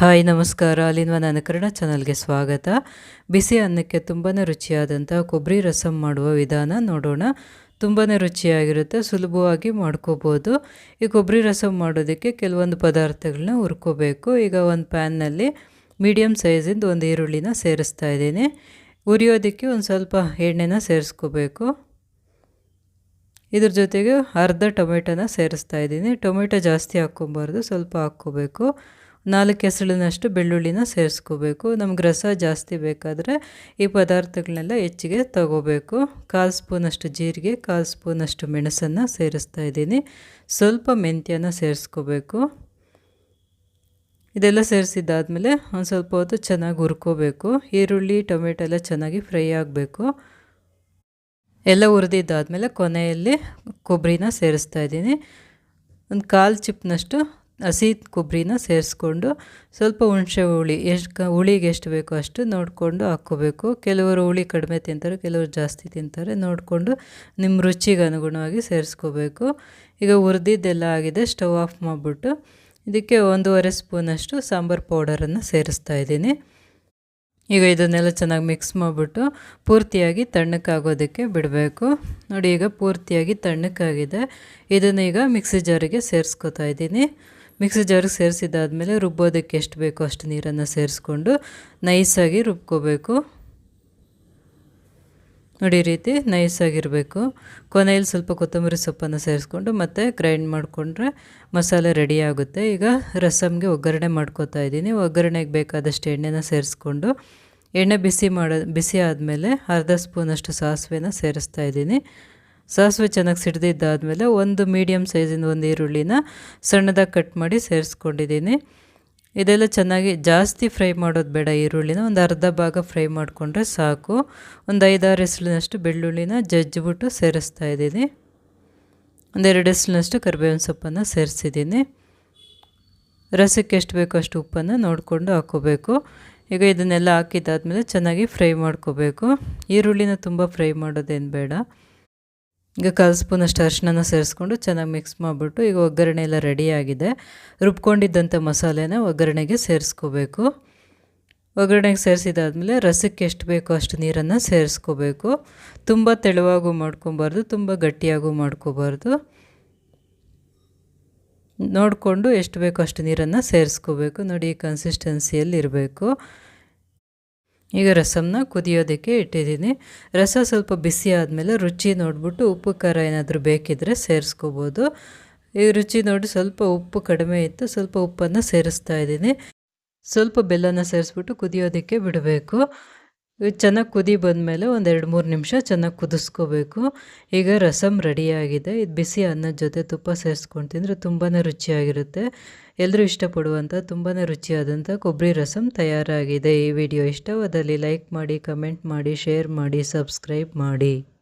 Hi, ನಮಸ್ಕಾರ. ಅಲ್ಲಿನ ನನ್ನ ಕನ್ನಡ ಚಾನಲ್ಗೆ ಸ್ವಾಗತ. ಬಿಸಿ ಅನ್ನಕ್ಕೆ ತುಂಬಾ ರುಚಿಯಾದಂಥ ಕೊಬ್ಬರಿ ರಸಂ ಮಾಡುವ ವಿಧಾನ ನೋಡೋಣ. ತುಂಬಾ ರುಚಿಯಾಗಿರುತ್ತೆ, ಸುಲಭವಾಗಿ ಮಾಡ್ಕೋಬೋದು. ಈ ಕೊಬ್ಬರಿ ರಸಂ ಮಾಡೋದಕ್ಕೆ ಕೆಲವೊಂದು ಪದಾರ್ಥಗಳನ್ನ ಹುರ್ಕೋಬೇಕು. ಈಗ ಒಂದು ಪ್ಯಾನ್ನಲ್ಲಿ ಮೀಡಿಯಮ್ ಸೈಜಿಂದ ಒಂದು ಈರುಳ್ಳಿನ ಸೇರಿಸ್ತಾ ಇದ್ದೀನಿ. ಉರಿಯೋದಕ್ಕೆ ಒಂದು ಸ್ವಲ್ಪ ಎಣ್ಣೆನ ಸೇರಿಸ್ಕೋಬೇಕು. ಇದ್ರ ಜೊತೆಗೆ ಅರ್ಧ ಟೊಮೆಟೊನ ಸೇರಿಸ್ತಾ ಇದ್ದೀನಿ. ಟೊಮೆಟೊ ಜಾಸ್ತಿ ಹಾಕ್ಕೊಬಾರ್ದು, ಸ್ವಲ್ಪ ಹಾಕ್ಕೋಬೇಕು. ನಾಲ್ಕು ಎಸಳಿನಷ್ಟು ಬೆಳ್ಳುಳ್ಳಿನ ಸೇರಿಸ್ಕೋಬೇಕು. ನಮ್ಗೆ ರಸ ಜಾಸ್ತಿ ಬೇಕಾದರೆ ಈ ಪದಾರ್ಥಗಳನ್ನೆಲ್ಲ ಹೆಚ್ಚಿಗೆ ತಗೋಬೇಕು. ಕಾಲು ಸ್ಪೂನಷ್ಟು ಜೀರಿಗೆ, ಕಾಲು ಸ್ಪೂನಷ್ಟು ಮೆಣಸನ್ನು ಸೇರಿಸ್ತಾ ಇದ್ದೀನಿ. ಸ್ವಲ್ಪ ಮೆಂತ್ಯನ ಸೇರಿಸ್ಕೋಬೇಕು. ಇದೆಲ್ಲ ಸೇರಿಸಿದ್ದಾದಮೇಲೆ ಒಂದು ಸ್ವಲ್ಪ ಹೊತ್ತು ಚೆನ್ನಾಗಿ ಹುರ್ಕೋಬೇಕು. ಈರುಳ್ಳಿ, ಟೊಮೆಟೊ ಎಲ್ಲ ಚೆನ್ನಾಗಿ ಫ್ರೈ ಆಗಬೇಕು. ಎಲ್ಲ ಹುರಿದಿದ್ದಾದಮೇಲೆ ಕೊನೆಯಲ್ಲಿ ಕೊಬ್ಬರಿನ ಸೇರಿಸ್ತಾ ಇದ್ದೀನಿ. ಒಂದು ಕಾಲು ಚಿಪ್ನಷ್ಟು ಹಸಿ ಕೊಬ್ಬರಿನ ಸೇರಿಸ್ಕೊಂಡು ಸ್ವಲ್ಪ ಹುಣಸೆ ಹುಳಿ, ಎಷ್ಟು ಹುಳಿಗೆ ಎಷ್ಟು ಬೇಕೋ ಅಷ್ಟು ನೋಡಿಕೊಂಡು ಹಾಕ್ಕೋಬೇಕು. ಕೆಲವರು ಹುಳಿ ಕಡಿಮೆ ತಿಂತಾರೆ, ಕೆಲವರು ಜಾಸ್ತಿ ತಿಂತಾರೆ. ನೋಡಿಕೊಂಡು ನಿಮ್ಮ ರುಚಿಗೆ ಅನುಗುಣವಾಗಿ ಸೇರಿಸ್ಕೋಬೇಕು. ಈಗ ಹುರಿದಿದ್ದೆಲ್ಲ ಆಗಿದೆ, ಸ್ಟವ್ ಆಫ್ ಮಾಡಿಬಿಟ್ಟು ಇದಕ್ಕೆ ಒಂದೂವರೆ ಸ್ಪೂನಷ್ಟು ಸಾಂಬಾರು ಪೌಡರನ್ನು ಸೇರಿಸ್ತಾ ಇದ್ದೀನಿ. ಈಗ ಇದನ್ನೆಲ್ಲ ಚೆನ್ನಾಗಿ ಮಿಕ್ಸ್ ಮಾಡಿಬಿಟ್ಟು ಪೂರ್ತಿಯಾಗಿ ತಣ್ಣಕ್ಕಾಗೋದಕ್ಕೆ ಬಿಡಬೇಕು. ನೋಡಿ, ಈಗ ಪೂರ್ತಿಯಾಗಿ ತಣ್ಣಕ್ಕಾಗಿದೆ ಇದನ್ನು ಈಗ ಮಿಕ್ಸಿ ಜಾರಿಗೆ ಸೇರಿಸ್ಕೊತಾ ಇದ್ದೀನಿ. ಮಿಕ್ಸಿ ಜಾರಿಗೆ ಸೇರಿಸಿದಾದಮೇಲೆ ರುಬ್ಬೋದಕ್ಕೆ ಎಷ್ಟು ಬೇಕೋ ಅಷ್ಟು ನೀರನ್ನು ಸೇರಿಸ್ಕೊಂಡು ನೈಸಾಗಿ ರುಬ್ಕೋಬೇಕು. ನೋಡಿ ರೀತಿ ನೈಸಾಗಿರಬೇಕು. ಕೊನೆಯಲ್ಲಿ ಸ್ವಲ್ಪ ಕೊತ್ತಂಬರಿ ಸೊಪ್ಪನ್ನು ಸೇರಿಸ್ಕೊಂಡು ಮತ್ತೆ ಗ್ರೈಂಡ್ ಮಾಡಿಕೊಂಡ್ರೆ ಮಸಾಲೆ ರೆಡಿ ಆಗುತ್ತೆ. ಈಗ ರಸಮ್ಗೆ ಒಗ್ಗರಣೆ ಮಾಡ್ಕೋತಾ ಇದ್ದೀನಿ. ಒಗ್ಗರಣೆಗೆ ಬೇಕಾದಷ್ಟು ಎಣ್ಣೆನ ಸೇರಿಸ್ಕೊಂಡು ಎಣ್ಣೆ ಬಿಸಿ ಮಾಡೋ, ಬಿಸಿ ಆದಮೇಲೆ ಅರ್ಧ ಸ್ಪೂನಷ್ಟು ಸಾಸಿವೆನ ಸೇರಿಸ್ತಾ ಇದ್ದೀನಿ. ಸಾಸಿವೆ ಚೆನ್ನಾಗಿ ಸಿಡ್ದಿದ್ದಾದಮೇಲೆ ಒಂದು ಮೀಡಿಯಮ್ ಸೈಜಿಂದ ಒಂದು ಈರುಳ್ಳಿನ ಸಣ್ಣದಾಗಿ ಕಟ್ ಮಾಡಿ ಸೇರಿಸ್ಕೊಂಡಿದ್ದೀನಿ. ಇದೆಲ್ಲ ಚೆನ್ನಾಗಿ ಜಾಸ್ತಿ ಫ್ರೈ ಮಾಡೋದು ಬೇಡ ಈರುಳ್ಳಿನ, ಒಂದು ಅರ್ಧ ಭಾಗ ಫ್ರೈ ಮಾಡಿಕೊಂಡ್ರೆ ಸಾಕು. ಒಂದು ಐದಾರು ಹೆಸರಿನಷ್ಟು ಬೆಳ್ಳುಳ್ಳಿನ ಜಜ್ಜಿಬಿಟ್ಟು ಸೇರಿಸ್ತಾ ಇದ್ದೀನಿ. ಒಂದೆರಡು ಹೆಸರಿನಷ್ಟು ಕರಿಬೇವಿನ ಸೊಪ್ಪನ್ನು ಸೇರಿಸಿದ್ದೀನಿ. ರಸಕ್ಕೆ ಎಷ್ಟು ಬೇಕೋ ಅಷ್ಟು ಉಪ್ಪನ್ನು ನೋಡಿಕೊಂಡು ಹಾಕ್ಕೋಬೇಕು ಈಗ ಇದನ್ನೆಲ್ಲ ಹಾಕಿದ್ದಾದಮೇಲೆ ಚೆನ್ನಾಗಿ ಫ್ರೈ ಮಾಡ್ಕೋಬೇಕು. ಈರುಳ್ಳಿನ ತುಂಬ ಫ್ರೈ ಮಾಡೋದೇನು ಬೇಡ. ಈಗ ಕಾಲು ಸ್ಪೂನಷ್ಟು ಸೇರಿಸ್ಕೊಂಡು ಚೆನ್ನಾಗಿ ಮಿಕ್ಸ್ ಮಾಡಿಬಿಟ್ಟು ಈಗ ಒಗ್ಗರಣೆ ಎಲ್ಲ ರೆಡಿಯಾಗಿದೆ ರುಬ್ಕೊಂಡಿದ್ದಂಥ ಮಸಾಲೆನ ಒಗ್ಗರಣೆಗೆ ಸೇರಿಸ್ಕೋಬೇಕು. ಒಗ್ಗರಣೆಗೆ ಸೇರಿಸಿದಾದ್ಮೇಲೆ ರಸಕ್ಕೆ ಎಷ್ಟು ಬೇಕೋ ಅಷ್ಟು ನೀರನ್ನು ಸೇರಿಸ್ಕೋಬೇಕು. ತುಂಬ ತೆಳುವಾಗೂ ಮಾಡ್ಕೊಬಾರ್ದು, ತುಂಬ ಗಟ್ಟಿಯಾಗೂ ಮಾಡ್ಕೋಬಾರ್ದು. ನೋಡಿಕೊಂಡು ಎಷ್ಟು ಬೇಕೋ ಅಷ್ಟು ನೀರನ್ನು ಸೇರಿಸ್ಕೋಬೇಕು. ನೋಡಿ ಈ ಕನ್ಸಿಸ್ಟೆನ್ಸಿಯಲ್ಲಿ ಇರಬೇಕು ಈಗ ರಸಮ್ನ ಕುದಿಯೋದಕ್ಕೆ ಇಟ್ಟಿದ್ದೀನಿ. ರಸ ಸ್ವಲ್ಪ ಬಿಸಿ ಆದಮೇಲೆ ರುಚಿ ನೋಡಿಬಿಟ್ಟು ಉಪ್ಪು, ಖಾರ ಏನಾದರೂ ಬೇಕಿದ್ದರೆ ಸೇರಿಸ್ಕೋಬೋದು. ಈ ರುಚಿ ನೋಡಿ ಸ್ವಲ್ಪ ಉಪ್ಪು ಕಡಿಮೆ ಇತ್ತು, ಸ್ವಲ್ಪ ಉಪ್ಪನ್ನು ಸೇರಿಸ್ತಾ ಇದ್ದೀನಿ. ಸ್ವಲ್ಪ ಬೆಲ್ಲನ ಸೇರಿಸ್ಬಿಟ್ಟು ಕುದಿಯೋದಕ್ಕೆ ಬಿಡಬೇಕು. ಚೆನ್ನಾಗಿ ಕುದಿ ಬಂದಮೇಲೆ ಒಂದು ಎರಡು ಮೂರು ನಿಮಿಷ ಚೆನ್ನಾಗಿ ಕುದಿಸ್ಕೋಬೇಕು. ಈಗ ರಸಮ್ ರೆಡಿಯಾಗಿದೆ. ಇದು ಬಿಸಿ ಅನ್ನದ ಜೊತೆ ತುಪ್ಪ ಸೇರಿಸ್ಕೊಂಡು ತಿಂದರೆ ತುಂಬಾ ರುಚಿಯಾಗಿರುತ್ತೆ. ಎಲ್ಲರೂ ಇಷ್ಟಪಡುವಂಥ ತುಂಬಾ ರುಚಿಯಾದಂಥ ಕೊಬ್ಬರಿ ರಸಮ್ ತಯಾರಾಗಿದೆ. ಈ ವಿಡಿಯೋ ಇಷ್ಟವಾದಲ್ಲಿ ಲೈಕ್ ಮಾಡಿ, ಕಮೆಂಟ್ ಮಾಡಿ, ಶೇರ್ ಮಾಡಿ, ಸಬ್ಸ್ಕ್ರೈಬ್ ಮಾಡಿ.